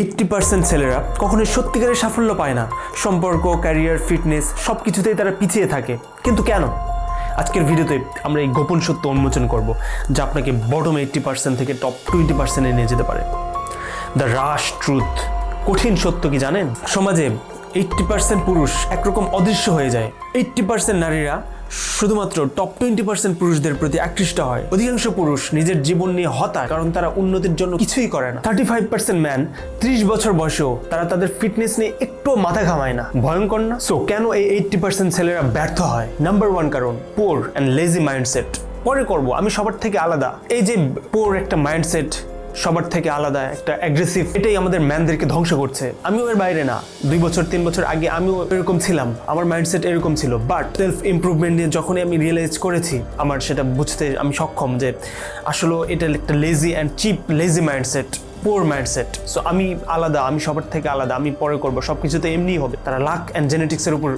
Eighty percent ছেলেরা কখনোই সত্যিকারের সাফল্য পায় না। সম্পর্ক ক্যারিয়ার ফিটনেস সব কিছুতেই তারা পিছিয়ে থাকে। কিন্তু কেন? আজকের ভিডিওতে আমরা এই গোপন সত্য উন্মোচন করব, যা আপনাকে বটম এইট্টি পার্সেন্ট থেকে টপ টোয়েন্টি পার্সেন্টে নিয়ে যেতে পারে। দ্য রাশ ট্রুথ কঠিন সত্য কি জানেন? সমাজে এইট্টি পার্সেন্ট পুরুষ একরকম অদৃশ্য হয়ে যায়। এইট্টি পার্সেন্ট নারীরা শুধুমাত্র টপ টোয়েন্টি পার্সেন্ট পুরুষদের প্রতি আকৃষ্ট হয়। অধিকাংশ পুরুষ নিজের জীবন নিয়ে হতাশ, কারণ তারা উন্নতির জন্য কিছুই করে না। থার্টি ফাইভ পার্সেন্ট ম্যান ত্রিশ বছর বয়সেও তারা তাদের ফিটনেস নিয়ে একটু মাথা ঘামায় না। ভয়ঙ্কর না? সো কেন এই এইটটি পার্সেন্ট ছেলেরা ব্যর্থ হয়? নাম্বার ওয়ান কারণ পোর অ্যান্ড লেজি মাইন্ডসেট পরে করব, আমি সবার থেকে আলাদা। এই যে পোর একটা মাইন্ডসেট সবার থেকে আলাদা একটা অ্যাগ্রেসিভ এটাই আমাদের ম্যানদেরকে ধ্বংস করছে। আমিও এর বাইরে না। দুই বছর, তিন বছর আগে আমিও এরকম ছিলাম। আমার মাইন্ডসেট এরকম ছিল। বাট সেলফ ইমপ্রুভমেন্ট নিয়ে যখনই আমি রিয়েলাইজ করেছি, আমার সেটা বুঝতে আমি সক্ষম যে আসলে এটা একটা lazy and cheap lazy mindset poor mindset so আমি আলাদা, আমি সবার থেকে আলাদা, আমি পরে করব। সব কিছুতে এমনিই হবে। তারা লাক অ্যান্ড জেনেটিক্সের উপর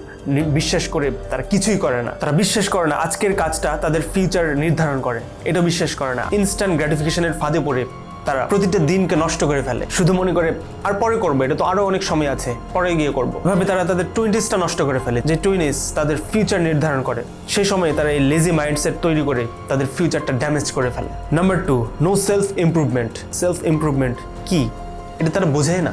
বিশ্বাস করে তারা কিছুই করে না। তারা বিশ্বাস করে না আজকের কাজটা তাদের ফিউচার নির্ধারণ করে। এটা বিশ্বাস করে না। ইনস্ট্যান্ট গ্র্যাটিফিকেশনের ফাঁদে পড়ে। তারা প্রতিটা দিনকে নষ্ট করে ফেলে। শুধু মনে করে, আর পরে করব, এটা তো আরও অনেক সময় আছে, পরে গিয়ে করব। ভাবে তারা তাদের টুইনিসটা নষ্ট করে ফেলে, যে টুইনিস তাদের ফিউচার নির্ধারণ করে। সেই সময় তারা এই লেজি মাইন্ডসেট তৈরি করে তাদের ফিউচারটা ড্যামেজ করে ফেলে। Number two no self improvement self improvement কি? এটা তারা বোঝে না।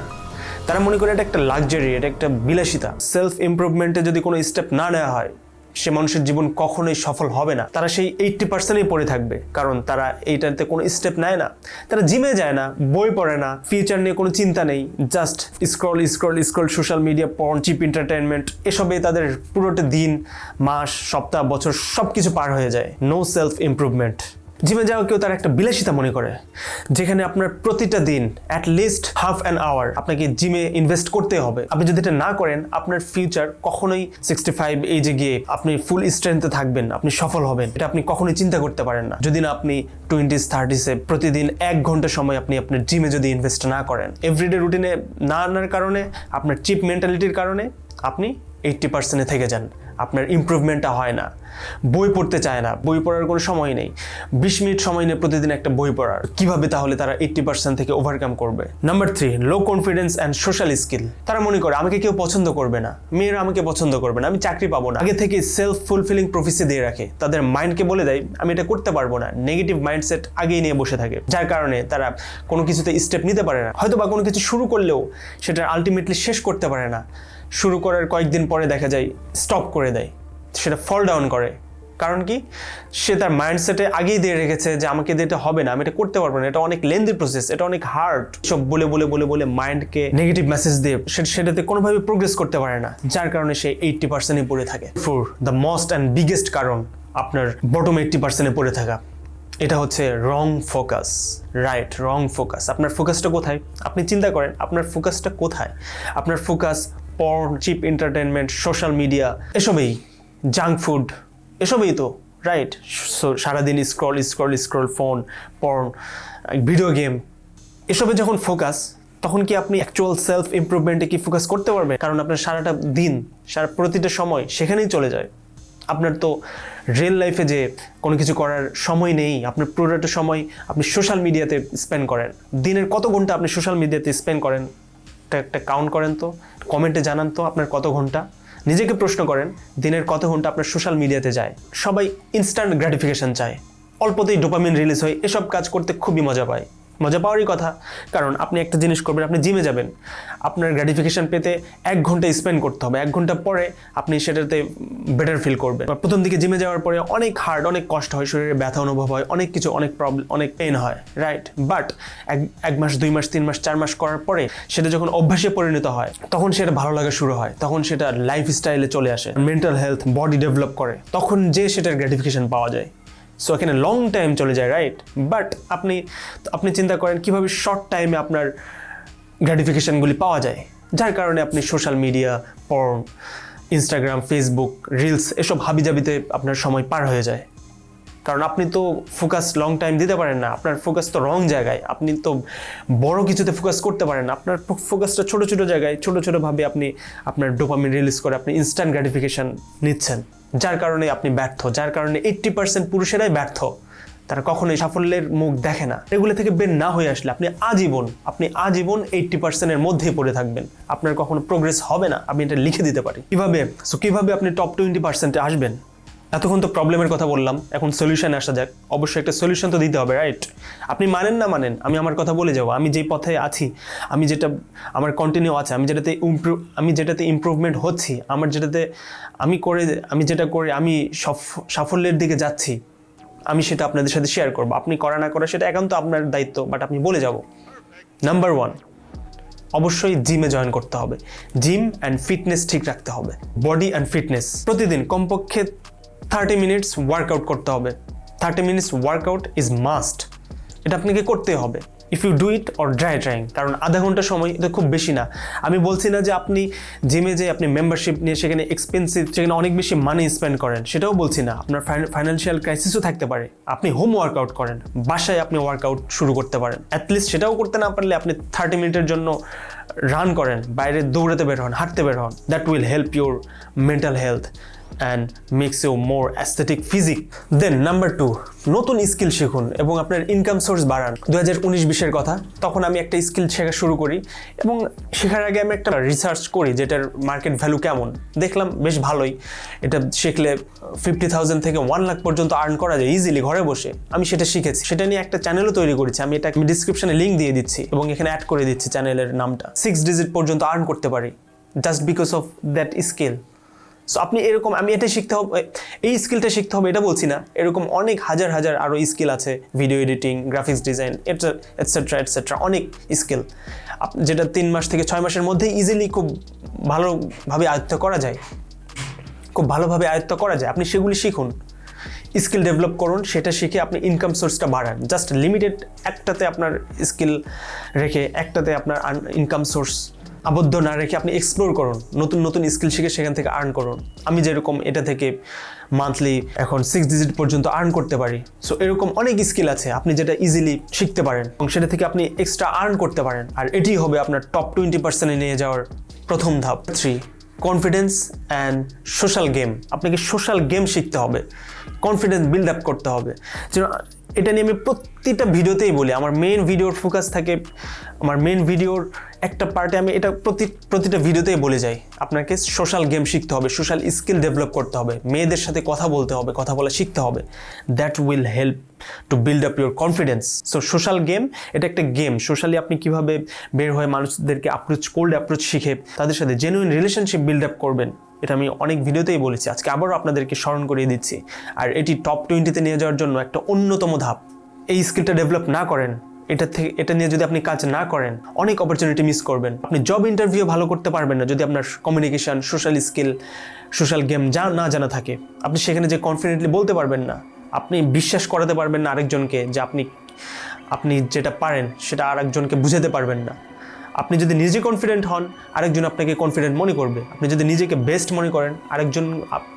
তারা মনে করে এটা একটা লাক্সারি এটা একটা বিলাসিতা। সেলফ ইমপ্রুভমেন্টে যদি কোনো স্টেপ না নেওয়া হয় সে মানুষের জীবন কখনোই সফল হবে না। তারা সেই এইটটি পার্সেন্টেই পড়ে থাকবে। কারণ তারা এইটাতে কোনো স্টেপ নেয় না। তারা জিমে যায় না, বই পড়ে না ফিউচার নিয়ে কোনো চিন্তা নেই। Just scroll scroll scroll social media porn cheap entertainment এসবে তাদের পুরোটা দিন, মাস, সপ্তাহ, বছর সব কিছু পার হয়ে যায়। নো সেলফ ইমপ্রুভমেন্ট জিমে যাওয়া কেউ তার একটা বিলাসিতা মনে করে, যেখানে আপনার প্রতিটা দিন at least half an hour আপনাকে জিমে ইনভেস্ট করতে হবে। আপনি যদি এটা না করেন, আপনার ফিউচার কখনোই সিক্সটি ফাইভ এজে গিয়ে আপনি ফুল স্ট্রেংথে থাকবেন আপনি সফল হবেন। এটা আপনি কখনোই চিন্তা করতে পারেন না। যদি না আপনি টোয়েন্টিস থার্টিসে প্রতিদিন এক ঘণ্টা সময় আপনি আপনার জিমে যদি ইনভেস্ট না করেন এভরিডে রুটিনে না আনার কারণে, আপনার চিপ মেন্টালিটির কারণে আপনি এইট্টি পার্সেন্টে থেকে যান। আপনার ইমপ্রুভমেন্টটা হয় না। বই পড়তে চায় না। বই পড়ার কোনো সময় নেই। বিশ মিনিট সময় নেই প্রতিদিন একটা বই পড়ার। কীভাবে তাহলে তারা এইট্টি পার্সেন্ট থেকে ওভারকাম করবে? Number three low confidence and social skill তারা মনে করে, আমাকে কেউ পছন্দ করবে না। মেয়েরা আমাকে পছন্দ করবে না। আমি চাকরি পাবো না। আগে থেকে সেলফ ফুলফিলিং প্রফেসি দিয়ে রাখে। তাদের মাইন্ডকে বলে দেয়, আমি এটা করতে পারব না। নেগেটিভ মাইন্ডসেট আগেই নিয়ে বসে থাকে। যার কারণে তারা কোনো কিছুতে স্টেপ নিতে পারে না। হয়তো বা কোনো কিছু শুরু করলেও সেটা আলটিমেটলি শেষ করতে পারে না। শুরু করার কয়েকদিন পরে দেখা যায় স্টপ করে দেয়। সেটা ফল ডাউন করে। কারণ কি? সে তার মাইন্ডসেটে আগেই দিয়ে রেখেছে যে আমাকে দিয়ে এটা হবে না, আমি এটা করতে পারব না। এটা অনেক লেন্দি প্রসেস এটা অনেক হার্ড সব বলে বলে বলে বলে মাইন্ডকে নেগেটিভ মেসেজ দিয়ে সেটাতে কোনোভাবে প্রোগ্রেস করতে পারে না, যার কারণে সে এইট্টি পার্সেন্টে পড়ে থাকে। Four the most and biggest কারণ, আপনার বটম এইট্টি পার্সেন্টে পড়ে থাকা। এটা হচ্ছে wrong focus right wrong focus আপনার ফোকাসটা কোথায়? আপনি চিন্তা করেন, আপনার ফোকাসটা কোথায়? আপনার focus porn cheap entertainment social media এসবেই junk food এসবেই তো রাইট সারাদিন scroll scroll scroll phone porn video game এসবে যখন ফোকাস তখন কি আপনি অ্যাকচুয়াল সেলফ ইমপ্রুভমেন্টে কি ফোকাস করতে পারবেন? কারণ আপনার সারাটা দিন, সারা প্রতিটা সময় সেখানেই চলে যায়। আপনার তো রিয়েল লাইফে যে কোনো কিছু করার সময় নেই, আপনার পুরোটা সময় আপনি সোশ্যাল মিডিয়াতে স্পেন্ড করেন। দিনের কত ঘণ্টা আপনি সোশ্যাল মিডিয়াতে স্পেন্ড করেন? একটা কাউন্ট করেন তো কমেন্টে জানান তো আপনার কত ঘণ্টা। নিজেকে প্রশ্ন করেন, দিনের কত ঘণ্টা আপনার সোশ্যাল মিডিয়াতে যায়। সবাই ইনস্ট্যান্ট গ্র্যাটিফিকেশান চায়। অল্পতেই ডোপামিন রিলিজ হয়, এসব কাজ করতে খুবই মজা পায়। মজা পাওয়ারই কথা। কারণ আপনি একটা জিনিস করবেন, আপনি জিমে যাবেন। আপনার গ্র্যাটিফিকেশন পেতে এক ঘণ্টা স্পেন্ড করতে হবে। এক ঘণ্টা পরে আপনি সেটাতে বেটার ফিল করবেন। প্রথম দিকে জিমে যাওয়ার পরে অনেক হার্ড অনেক কষ্ট হয়, শরীরে ব্যথা অনুভব হয়, অনেক কিছু, অনেক প্রবলেম অনেক পেন হয় রাইট বাট এক এক মাস, দুই মাস, তিন মাস, চার মাস করার পরে সেটা যখন অভ্যাসে পরিণত হয়, তখন সেটা ভালো লাগা শুরু হয়। তখন সেটা লাইফ স্টাইলে চলে আসে। মেন্টাল হেলথ বডি ডেভেলপ করে। তখন যে সেটার গ্র্যাটিফিকেশন পাওয়া যায়। সো এখানে লং টাইম চলে যায় রাইট বাট আপনি আপনি চিন্তা করেন কীভাবে শর্ট টাইমে আপনার গ্র্যাটিফিকেশনগুলি পাওয়া যায়। যার কারণে আপনি social media porn Instagram Facebook reels এসব হাবিজাবিতে আপনার সময় পার হয়ে যায়। কারণ আপনি তো ফোকাস লং টাইম দিতে পারেন না, আপনার ফোকাস তো রং জায়গায়। আপনি তো বড় কিছুতে ফোকাস করতে পারেন না, আপনার ফোকাসটা ছোট ছোট জায়গায়, ছোট ছোটোভাবে আপনি আপনার ডোপামিন রিলিজ করে আপনি ইনস্ট্যান্ট গ্র্যাটিফিকেশন নিচ্ছেন। যার কারণে আপনি ব্যর্থ, যার কারণে এইট্টি পার্সেন্ট পুরুষেরাই ব্যর্থ। তারা কখনোই সাফল্যের মুখ দেখে না। এগুলো থেকে বের না হয়ে আসলে আপনি আজীবন আপনি আজীবন এইট্টি পার্সেন্টের মধ্যেই পড়ে থাকবেন। আপনার কখনো প্রোগ্রেস হবে না, আমি এটা লিখে দিতে পারি। কীভাবে? সো কীভাবে আপনি টপ টোয়েন্টি পার্সেন্টে আসবেন? এতক্ষণ তো প্রবলেমের কথা বললাম, এখন সলিউশনে আসা যাক। অবশ্যই একটা সলিউশন তো দিতে হবে রাইট আপনি মানেন না মানেন, আমি আমার কথা বলে যাব, আমি যেই পথে আছি, আমি যেটা, আমার কন্টিনিউ আছে, আমি যেটাতে ইমপ্রুভ আমি যেটাতে ইমপ্রুভমেন্ট হচ্ছি, আমার যেটাতে, আমি করে, আমি যেটা করে, আমি সফ- সাফল্যের দিকে যাচ্ছি, আমি সেটা আপনাদের সাথে শেয়ার করব। আপনি করা না করা, সেটা একান্ত আপনার দায়িত্ব বাট আপনি বলে যাব। নাম্বার ওয়ান অবশ্যই জিমে জয়েন করতে হবে। জিম অ্যান্ড ফিটনেস ঠিক রাখতে হবে। বডি অ্যান্ড ফিটনেস প্রতিদিন, কমপক্ষে থার্টি মিনিটস ওয়ার্কআউট করতে হবে। Thirty minutes workout is must এটা আপনাকে করতে হবে। If you do it or die trying কারণ আধা ঘণ্টা সময় এটা খুব বেশি না। আমি বলছি না যে আপনি জিমে যে আপনি মেম্বারশিপ নিয়ে সেখানে এক্সপেন্সিভ সেখানে অনেক বেশি মানি স্পেন্ড করেন, সেটাও বলছি না। আপনার ফাইন্যান্সিয়াল ক্রাইসিসও থাকতে পারে। আপনি হোম ওয়ার্কআউট করেন। বাসায় আপনি ওয়ার্কআউট শুরু করতে পারেন। অ্যাটলিস্ট সেটাও করতে না পারলে আপনি থার্টি মিনিটের জন্য রান করেন। বাইরে দৌড়াতে বের হন, হাঁটতে বের হন। That will help your mental health and makes you more aesthetic physique then number two নতুন স্কিল শিখুন এবং আপনার ইনকাম সোর্স বাড়ান। দু হাজার উনিশ বিশের কথা, তখন আমি একটা স্কিল শেখা শুরু করি এবং শেখার আগে আমি একটা রিসার্চ করি যেটার মার্কেট ভ্যালু কেমন। দেখলাম বেশ ভালোই। এটা শিখলে ফিফটি থাউজেন্ড থেকে ওয়ান লাখ পর্যন্ত আর্ন করা যায় ইজিলি ঘরে বসে। আমি সেটা শিখেছি। সেটা নিয়ে একটা চ্যানেলও তৈরি করেছি। আমি এটা ডিসক্রিপশনে লিঙ্ক দিয়ে দিচ্ছি এবং এখানে অ্যাড করে দিচ্ছি চ্যানেলের নামটা। সিক্স ডিজিট পর্যন্ত আর্ন করতে পারি just because of that skill so আপনি এরকম, আমি এটা শিখতে হবে, এই স্কিলটা শিখতে হবে, এটা বলছি না। এরকম অনেক হাজার হাজার আরও স্কিল আছে video editing graphics design etcetera etcetera অনেক স্কিল যেটা তিন মাস থেকে ছয় মাসের মধ্যে ইজিলি খুব ভালোভাবে আয়ত্ত করা যায়। খুব ভালোভাবে আয়ত্ত করা যায়। আপনি সেগুলি শিখুন। স্কিল ডেভেলপ করুন, সেটা শিখে আপনি ইনকাম সোর্সটা বাড়ান। জাস্ট লিমিটেড একটাতে আপনার স্কিল রেখে একটাতে আপনার ইনকাম সোর্স আবদ্ধ না রেখে আপনি এক্সপ্লোর করুন, নতুন নতুন স্কিল শিখে সেখান থেকে আর্ন করুন। আমি যেরকম এটা থেকে মান্থলি এখন সিক্স ডিজিট পর্যন্ত আর্ন করতে পারি। সো এরকম অনেক স্কিল আছে, আপনি যেটা ইজিলি শিখতে পারেন এবং সেটা থেকে আপনি এক্সট্রা আর্ন করতে পারেন। আর এটি হবে আপনার টপ টোয়েন্টি পার্সেন্টে নিয়ে যাওয়ার প্রথম ধাপ। Three confidence and social game আপনাকে সোশ্যাল গেম শিখতে হবে কনফিডেন্স বিল্ড আপ করতে হবে। যেন এটা নিয়ে আমি প্রতিটা ভিডিওতেই বলি, আমার মেন ভিডিওর ফোকাস থাকে, আমার মেন ভিডিওর একটা পার্টে আমি এটা প্রতি, প্রতিটা ভিডিওতেই বলে যাই। আপনাকে সোশ্যাল গেম শিখতে হবে, সোশ্যাল স্কিল ডেভেলপ করতে হবে, মেয়েদের সাথে কথা বলতে হবে, কথা বলা শিখতে হবে। That will help to build up your confidence so social game, এটা একটা গেম। সোশ্যালি আপনি কীভাবে বের হয়ে মানুষদেরকে অ্যাপ্রোচ কোল্ড অ্যাপ্রোচ শিখে, তাদের সাথে জেনুইন রিলেশনশিপ বিল্ড আপ করবেন, এটা আমি অনেক ভিডিওতেই বলেছি। আজকে আবারও আপনাদেরকে স্মরণ করিয়ে দিচ্ছি। আর এটি টপ টোয়েন্টিতে নিয়ে যাওয়ার জন্য একটা অন্যতম ধাপ। এই স্কিলটা ডেভেলপ না করেন এটা থেকে, এটা নিয়ে যদি আপনি কাজ না করেন, অনেক অপরচুনিটি মিস করবেন। আপনি জব ইন্টারভিউ ভালো করতে পারবেন না যদি আপনার communication social skill social game যা না জানা থাকে। আপনি সেখানে যে কনফিডেন্টলি বলতে পারবেন না, আপনি বিশ্বাস করাতে পারবেন না আরেকজনকে যে আপনি আপনি যেটা পারেন সেটা আরেকজনকে বুঝাতে পারবেন না। আপনি যদি নিজে কনফিডেন্ট হন, আরেকজন আপনাকে কনফিডেন্ট মনে করবে। আপনি যদি নিজেকে বেস্ট মনে করেন, আরেকজন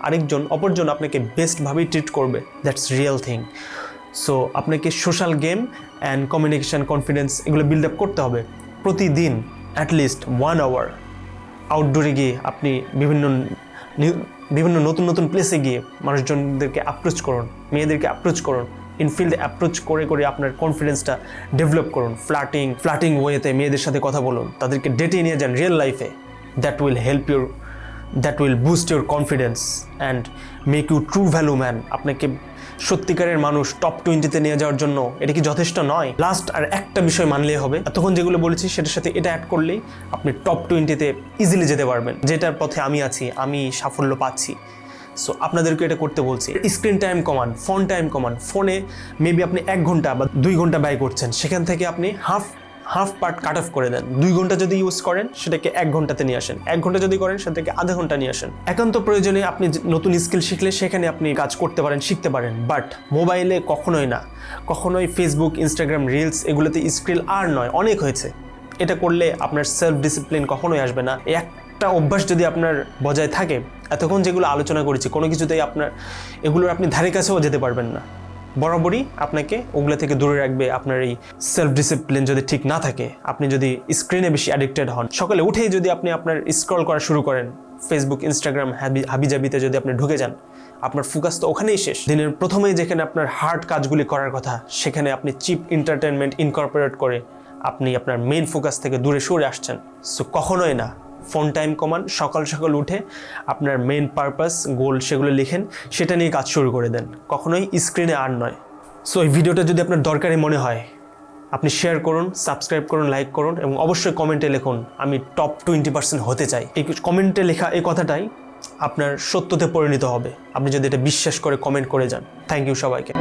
আরেকজন, অপরজন আপনাকে বেস্টভাবেই ট্রিট করবে। দ্যাটস রিয়েল থিং সো আপনাকে social game and communication confidence এগুলো বিল্ড আপ করতে হবে প্রতিদিন অ্যাটলিস্ট ওয়ান আওয়ার আউটডোরে গিয়ে আপনি বিভিন্ন বিভিন্ন নতুন নতুন প্লেসে গিয়ে মানুষজনদেরকে অ্যাপ্রোচ করুন, মেয়েদেরকে অ্যাপ্রোচ করুন ইনফিল্ডে অ্যাপ্রোচ করে করে আপনার কনফিডেন্সটা ডেভেলপ করুন। ফ্ল্যাটিং ফ্ল্যাটিং ওয়েতে মেয়েদের সাথে কথা বলুন, তাদেরকে ডেটে নিয়ে যান রিয়েল লাইফে that will help your that will boost your confidence and make you true value man আপনাকে সত্যিকারের মানুষ টপ টোয়েন্টিতে নিয়ে যাওয়ার জন্য এটা কি যথেষ্ট নয়? লাস্ট আর একটা বিষয় মানলেই হবে। এতক্ষণ যেগুলো বলেছি সেটার সাথে এটা অ্যাড করলেই আপনি টপ টোয়েন্টিতে ইজিলি যেতে পারবেন। যেটার পথে আমি আছি, আমি সাফল্য পাচ্ছি। সো আপনাদেরকে এটা করতে বলছি। স্ক্রিন টাইম কমান ফোন টাইম কমান ফোনে মেবি আপনি এক ঘণ্টা বা দুই ঘণ্টা ব্যয় করছেন। সেখান থেকে আপনি half half part cut off করে দেন। দুই ঘণ্টা যদি ইউজ করেন, সেটাকে এক ঘন্টাতে নিয়ে আসেন। এক ঘণ্টা যদি করেন, সেটাকে আধা ঘণ্টা নিয়ে আসেন। একান্ত প্রয়োজনে আপনি নতুন স্কিল শিখলে, সেখানে আপনি কাজ করতে পারেন, শিখতে পারেন। বাট মোবাইলে কখনোই না। কখনোই ফেসবুক ইনস্টাগ্রাম রিলস এগুলোতে স্কিল আর নয়, অনেক হয়েছে। এটা করলে আপনার সেলফ ডিসিপ্লিন কখনোই আসবে না। একটা অভ্যাস যদি আপনার বজায় থাকে, এতক্ষণ যেগুলো আলোচনা করেছি, কোনো কিছুতেই আপনার, এগুলোর আপনি ধারে কাছেও যেতে পারবেন না। বরাবরই আপনাকে ওগুলো থেকে দূরে রাখবে আপনার এই সেলফ ডিসিপ্লিন যদি ঠিক না থাকে, আপনি যদি স্ক্রিনে বেশি অ্যাডিক্টেড হন। সকালে উঠেই যদি আপনি আপনার স্ক্রল করা শুরু করেন ফেসবুক ইনস্টাগ্রাম হাবি হাবিজাবিতে যদি আপনি ঢুকে যান, আপনার ফোকাস তো ওখানেই শেষ। দিনের প্রথমেই যেখানে আপনার হার্ড কাজগুলি করার কথা, সেখানে আপনি চিপ এন্টারটেনমেন্ট ইনকর্পোরেট করে আপনি আপনার মেইন ফোকাস থেকে দূরে সরে আসছেন। সো কখনোই না ফোন টাইম কমান, সকাল সকাল উঠে আপনার মেইন পারপাস গোল সেগুলো লিখেন, সেটা নিয়ে কাজ শুরু করে দেন। কখনোই স্ক্রিনে আর নয়। সো এই ভিডিওটা যদি আপনার দরকারি মনে হয়, আপনি শেয়ার করুন সাবস্ক্রাইব করুন লাইক করুন এবং অবশ্যই কমেন্টে লিখুন, আমি টপ টোয়েন্টি পার্সেন্ট হতে চাই। এই কমেন্টে লেখা এই কথাটাই আপনার সত্যতে পরিণত হবে। আপনি যদি এটা বিশ্বাস করে কমেন্ট করে যান। থ্যাংক ইউ সবাইকে।